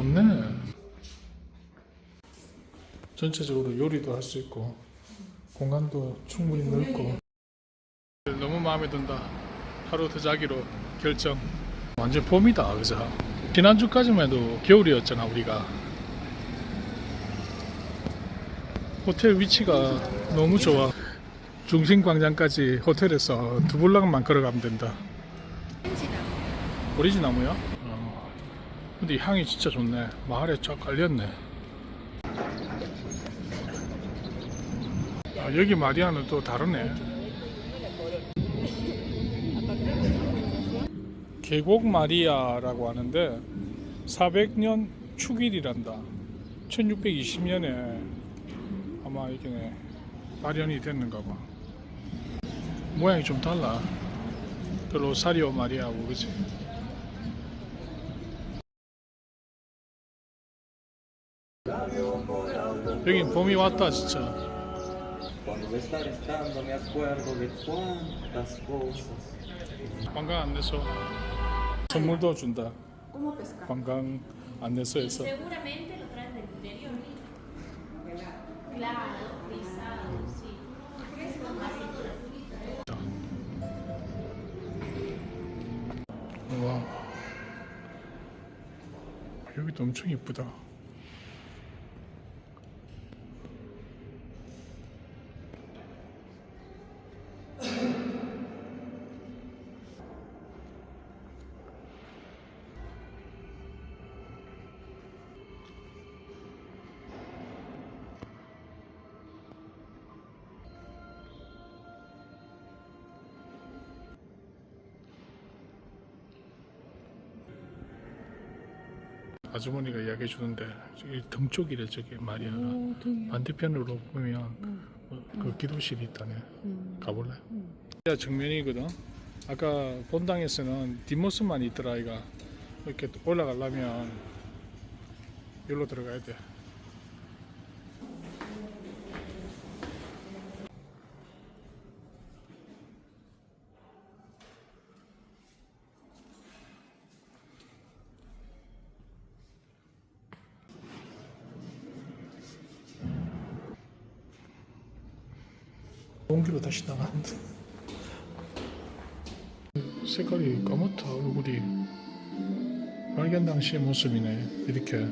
좋네. 전체적으로 요리도 할 수 있고 공간도 충분히 넓고 너무 마음에 든다. 하루 더 자기로 결정. 완전 봄이다, 그죠? 지난주까지만 해도 겨울이었잖아, 우리가. 호텔 위치가 너무 좋아. 중심광장까지 호텔에서 두 블락만 걸어가면 된다. 오리지나무야? 어. 근데 이 향이 진짜 좋네. 마을에 쫙 깔렸네. 아, 여기 마리아는 또 다르네. 계곡 마리아라고 하는데 400년 축일이란다. 1620년에 아마 이게 마련이 됐는가 봐. 모양이 좀 달라. 그 로사리오 마리아고 그지? 여긴 봄이 왔다 진짜. 관광 안내소 선물도 준다. 관광 안내소에서. 와 여기도 엄청 이쁘다. 아주머니가 이야기해 주는데 저기 등 쪽이래 저기 마리아가. 반대편으로 보면 어, 그 기도실이 있다네. 가볼래? 야 정면이거든. 아까 본당에서는 뒷모습만 있더라 아이가. 이렇게 올라가려면 여기로 들어가야 돼 공기로 다시 나가는데. 색깔이 까맣다 얼굴이. 발견 당시의 모습이네 이렇게